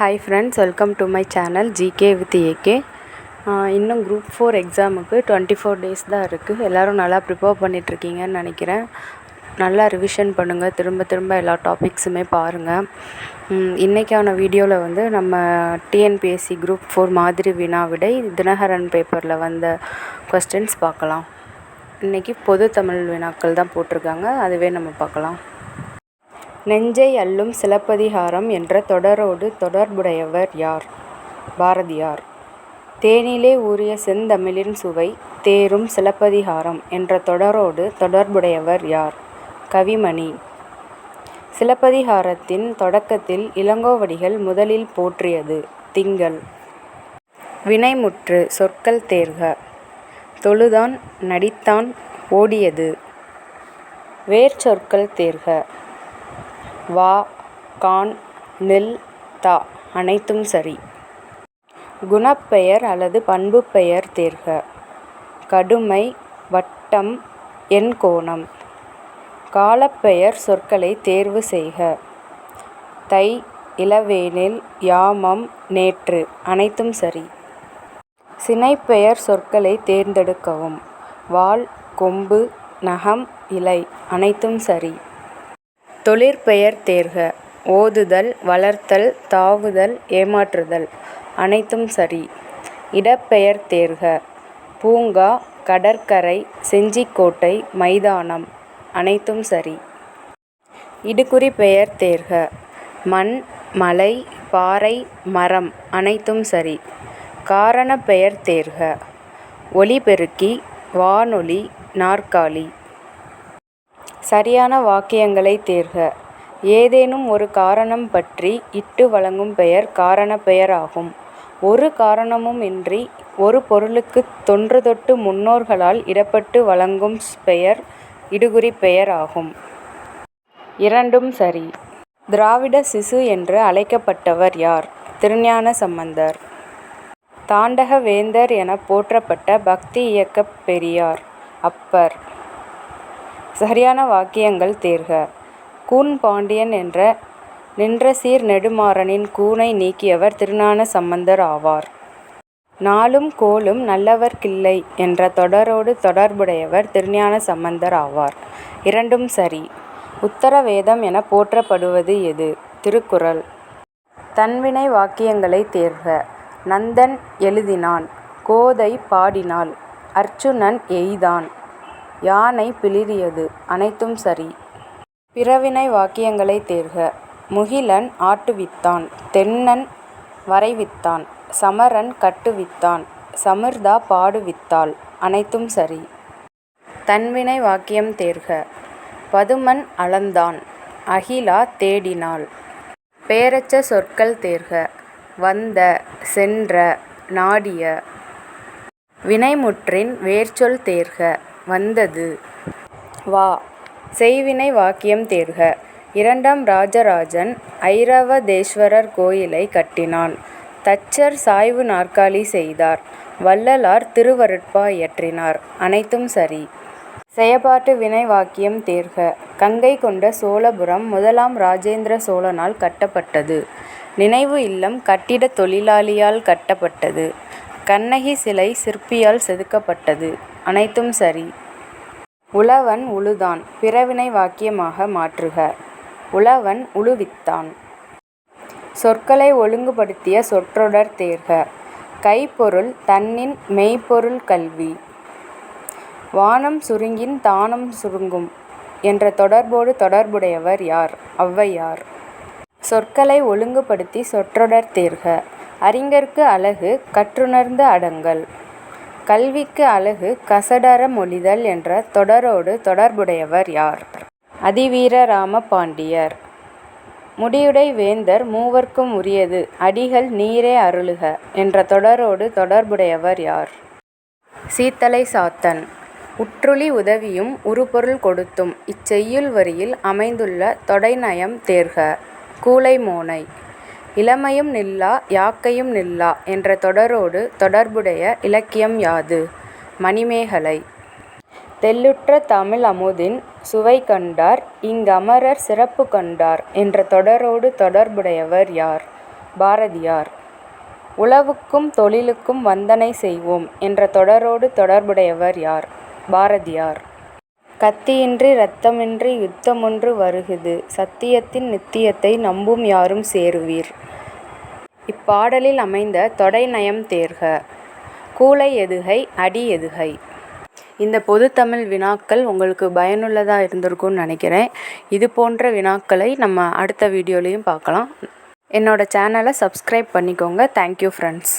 Hi friends welcome to my channel GK with AK இன்னும் group four எக்ஸாமுக்கு twenty four days தான் இருக்குது எல்லோரும் நல்லா ப்ரிப்பேர் பண்ணிகிட்ருக்கீங்கன்னு நினைக்கிறேன். நல்லா ரிவிஷன் பண்ணுங்கள் திரும்ப திரும்ப எல்லா டாபிக்ஸுமே பாருங்கள் இன்றைக்கான வீடியோவில் வந்து நம்ம டிஎன்பிஎஸ்சி குரூப் ஃபோர் மாதிரி வினா விடை தினகரன் பேப்பரில் வந்த கொஸ்டின்ஸ் பார்க்கலாம். இன்றைக்கி பொது தமிழ் வினாக்கள் தான் போட்டிருக்காங்க. அதுவே நம்ம பார்க்கலாம். நெஞ்சை அள்ளும் சிலப்பதிகாரம் என்ற தொடரோடு தொடர்புடையவர் யார்? பாரதியார். தேனிலே ஊறிய செந்தமிழின் சுவை தேரும் சிலப்பதிகாரம் என்ற தொடரோடு தொடர்புடையவர் யார்? கவிமணி. சிலப்பதிகாரத்தின் தொடக்கத்தில் இளங்கோவடிகள் முதலில் போற்றியது திங்கள். வினைமுற்று சொற்கள் தேர்க. தொழுதான் நடித்தான் ஓடியது. வேர்ச்சொற்கள் தேர்க. வா கான் நில் தா அனைத்தும் சரி. குணப்பெயர் அல்லது பண்புப்பெயர் தேர்க. கடுமை வட்டம் எண்கோணம் காலப்பெயர் சொற்களை தேர்வு செய்க. தை இளவேனில் யாமம் நேற்று அனைத்தும் சரி. சினைப்பெயர் சொற்களை தேர்ந்தெடுக்கவும். வால் கொம்பு நகம் இலை அனைத்தும் சரி. தொழிற்பெயர் தேர்க ஓதுதல் வளர்த்தல் தாவுதல் ஏமாற்றுதல் அனைத்தும் சரி. இடப்பெயர் தேர்க பூங்கா கடற்கரை செஞ்சிக்கோட்டை மைதானம் அனைத்தும் சரி. இடுகுறி பெயர் தேர்க மண் மலை பாறை மரம் அனைத்தும் சரி. காரண பெயர் தேர்க ஒலிபெருக்கி வானொலி நாற்காலி சரியான வாக்கியங்களை தேர்க. ஏதேனும் ஒரு காரணம் பற்றி இட்டு வழங்கும் பெயர் காரண பெயர் ஆகும் ஒரு காரணமும் இன்றி ஒரு பொருளுக்கு தொன்று தொட்டு முன்னோர்களால் இடப்பட்டு வழங்கும் பெயர் இடுகுறி பெயர் ஆகும் இரண்டும் சரி. திராவிட சிசு என்று அழைக்கப்பட்டவர் யார்? திருஞான சம்பந்தர். தாண்டக வேந்தர் என போற்றப்பட்ட பக்தி இயக்கப் பெரியார். அப்பர். சரியான வாக்கியங்கள் தேர்க. கூன் பாண்டியன் என்ற நின்றசீர் நெடுமாறனின் கூனை நீக்கியவர் திருஞான சம்பந்தர் ஆவார். நாளும் கோலும் நல்லவர்க்கில்லை என்ற தொடரோடு தொடர்புடையவர் திருஞான சம்பந்தர் ஆவார். இரண்டும் சரி. உத்தரவேதம் என போற்றப்படுவது எது? திருக்குறள். தன்வினை வாக்கியங்களை தேர்க. நந்தன் எழுதினான். கோதை பாடினாள். அர்ச்சுனன் எய்தான். யானை பிளிறியது அனைத்தும் சரி. பிறவினை வாக்கியங்களை தேர்க. முகிலன் ஆட்டுவித்தான் தென்னன் வரைவித்தான் சமரன் கட்டுவித்தான் சமிர்தா பாடுவித்தாள் அனைத்தும் சரி. தன்வினை வாக்கியம் தேர்க. பதுமன் அளந்தான் அகிலா தேடினாள். பேரச்ச சொற்கள் தேர்க. வந்த சென்ற நாடிய. வினைமுற்றின் வேர்ச்சொல் தேர்க. வந்தது. வா. செய்வினை வாக்கியம் தேர்க. இரண்டாம் ராஜராஜன் ஐரவதேஸ்வரர் கோயிலை கட்டினான். தச்சர் சாய்வு நாற்காலி செய்தார். வள்ளலார் திருவருட்பா இயற்றினார். அனைத்தும் சரி. செயப்பாட்டு வினை வாக்கியம் தேர்க. கங்கை கொண்ட சோழபுரம் முதலாம் ராஜேந்திர சோழனால் கட்டப்பட்டது. நினைவு இல்லம் கட்டிடத் தொழிலாளியால் கட்டப்பட்டது. கண்ணகி சிலை சிற்பியால் செதுக்கப்பட்டது. அனைத்தும் சரி. உழவன் உழுதான் பிறவினை வாக்கியமாக மாற்றுக. உழவன் உழுவித்தான். சொற்களை ஒழுங்குபடுத்திய சொற்றொடர் தேர்க. கைப்பொருள் தன்னின் மெய்ப்பொருள் கல்வி. வானம் சுருங்கின் தானம் சுருங்கும் என்ற தொடர்போடு தொடர்புடையவர் யார்? ஔவையார். சொற்களை ஒழுங்குபடுத்தி சொற்றொடர் தேர்க. அறிஞர்க்கு அழகு கற்றுணர்ந்து அடங்கல். கல்விக்கு அழகு கசடற மொழிதல் என்ற தொடரோடு தொடர்புடையவர் யார்? அதிவீரராம பாண்டியர் முடியுடை வேந்தர் மூவர்க்கும் உரியது அடிகள் நீரே அருளுக என்ற தொடரோடு தொடர்புடையவர் யார்? சீத்தலை சாத்தன். உற்றுழி உதவியும் உறுபொருள் கொடுத்தும் இச்செய்யுள் வரியில் அமைந்துள்ள தொடைநயம் தேர்க. கூழைமோனை இளமையும் நில்லா யாக்கையும் நில்லா என்ற தொடரோடு தொடர்புடைய இலக்கியம் யாது? மணிமேகலை. தெள்ளுற்ற தமிழ் அமுதின் சுவை கண்டார் இங்கமரர் சிறப்பு கண்டார் என்ற தொடரோடு தொடர்புடையவர் யார்? பாரதியார். உழவுக்கும் தொழிலுக்கும் வந்தனை செய்வோம் என்ற தொடரோடு தொடர்புடையவர் யார்? பாரதியார். கத்தியின்றி இரத்தமின்றி யுத்தமொன்று வருகுது. சத்தியத்தின் நித்தியத்தை நம்பும் யாரும் சேருவீர். இப்பாடலில் அமைந்த தொடை நயம் தேர்க. கூலை எதுகை அடி எதுகை. இந்த பொதுத்தமிழ் வினாக்கள் உங்களுக்கு பயனுள்ளதாக இருந்திருக்கும்னு நினைக்கிறேன். இது போன்ற வினாக்களை நம்ம அடுத்த வீடியோலையும் பார்க்கலாம். என்னோட சேனலை சப்ஸ்கிரைப் பண்ணிக்கோங்க. Thank you friends